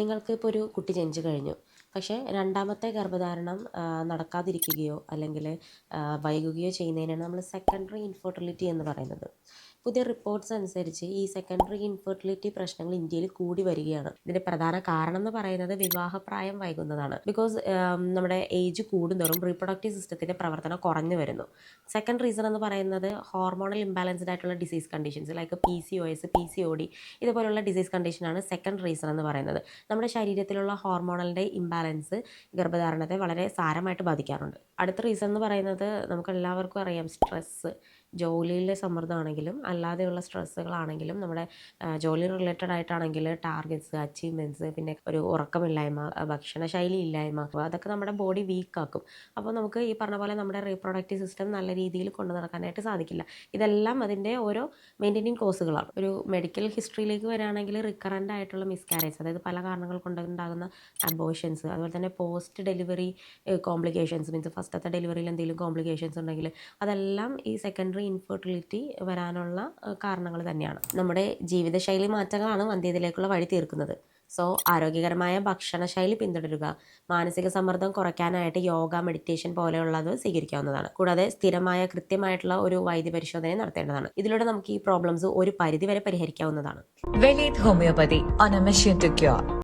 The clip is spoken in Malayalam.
നിങ്ങൾക്ക് ഇപ്പോൾ ഒരു കുട്ടി ജനിച്ചു കഴിഞ്ഞു. പക്ഷേ രണ്ടാമത്തെ ഗർഭധാരണം നടക്കാതിരിക്കുകയോ അല്ലെങ്കിൽ വൈകുകയോ ചെയ്യുന്നതിനാണ് നമ്മൾ സെക്കൻഡറി ഇൻഫെർട്ടിലിറ്റി എന്ന് പറയുന്നത്. പുതിയ റിപ്പോർട്ട്സ് അനുസരിച്ച് ഈ സെക്കൻഡറി ഇൻഫെർട്ടിലിറ്റി പ്രശ്നങ്ങൾ ഇന്ത്യയിൽ കൂടി വരികയാണ്. ഇതിന്റെ പ്രധാന കാരണം എന്ന് പറയുന്നത് വിവാഹപ്രായം വൈകുന്നതാണ്. ബിക്കോസ് നമ്മുടെ ഏജ് കൂടുന്തോറും റീപ്രൊഡക്റ്റീവ് സിസ്റ്റത്തിന്റെ പ്രവർത്തനം കുറഞ്ഞു വരുന്നു. സെക്കൻഡ് റീസൺ എന്ന് പറയുന്നത് ഹോർമോണൽ ഇംബാലൻസ്ഡ് ആയിട്ടുള്ള disease conditions like P C O S P C O D ഇതുപോലുള്ള ഡിസീസ് കണ്ടീഷനാണ് സെക്കൻഡ് റീസൺ എന്ന് പറയുന്നത്. നമ്മുടെ ശരീരത്തിലുള്ള ഹോർമോണലിന്റെ ഇംബാലൻസ് ഗർഭധാരണത്തെ വളരെ സാരമായിട്ട് ബാധിക്കാറുണ്ട്. അടുത്ത റീസൺ എന്ന് പറയുന്നത് നമുക്ക് എല്ലാവർക്കും അറിയാം സ്ട്രെസ്സ്. ജോലിയിലെ സമ്മർദ്ദമാണെങ്കിലും അല്ലാതെയുള്ള സ്ട്രെസ്സുകളാണെങ്കിലും നമ്മുടെ ജോലി റിലേറ്റഡ് ആയിട്ടാണെങ്കിൽ ടാർഗറ്റ്സ് അച്ചീവ്മെന്റ്സ് പിന്നെ ഒരു ഉറക്കമില്ലായ്മ ഭക്ഷണ ഭക്ഷണശൈലി ഇല്ലായ്മ അതൊക്കെ നമ്മുടെ ബോഡി വീക്കാക്കും. അപ്പോൾ നമുക്ക് ഈ പറഞ്ഞ പോലെ നമ്മുടെ റീപ്രൊഡക്റ്റീവ് സിസ്റ്റം നല്ല രീതിയിൽ കൊണ്ടു നടക്കാനായിട്ട് സാധിക്കില്ല. ഇതെല്ലാം അതിന്റെ ഓരോ മെയിന്റെയിനിങ് കോഴ്സുകളാണ് ഒരു മെഡിക്കൽ ഹിസ്റ്ററിയിലേക്ക് വരികയാണെങ്കിൽ റിക്കറന്റ് ആയിട്ടുള്ള മിസ്കാരേജ് അതായത് പല കാരണങ്ങൾ കൊണ്ടുണ്ടാകുന്ന അബോഷൻസ് അതുപോലെ തന്നെ പോസ്റ്റ് ഡെലിവറി കോംപ്ലിക്കേഷൻസ് മീൻസ് ഫസ്റ്റത്തെ ഡെലിവറിയിൽ എന്തെങ്കിലും കോംപ്ലിക്കേഷൻസ് ഉണ്ടെങ്കിൽ അതെല്ലാം ഈ സെക്കൻഡറി ഇൻഫെർട്ടിലിറ്റി വരാനുള്ള കാരണങ്ങൾ തന്നെയാണ്. നമ്മുടെ ജീവിതശൈലി മാറ്റങ്ങളാണ് വന്ധ്യതയിലേക്കുള്ള വഴി തീർക്കുന്നത്. സോ ആരോഗ്യകരമായ ഭക്ഷണശൈലി പിന്തുടരുക മാനസിക സമ്മർദ്ദം കുറയ്ക്കാനായിട്ട് യോഗ മെഡിറ്റേഷൻ പോലെയുള്ളത് സ്വീകരിക്കാവുന്നതാണ്. കൂടാതെ സ്ഥിരമായ കൃത്യമായിട്ടുള്ള ഒരു വൈദ്യ പരിശോധന നടത്തേണ്ടതാണ്. ഇതിലൂടെ നമുക്ക് ഈ പ്രോബ്ലംസ് ഒരു പരിധി വരെ പരിഹരിക്കാവുന്നതാണ് Velit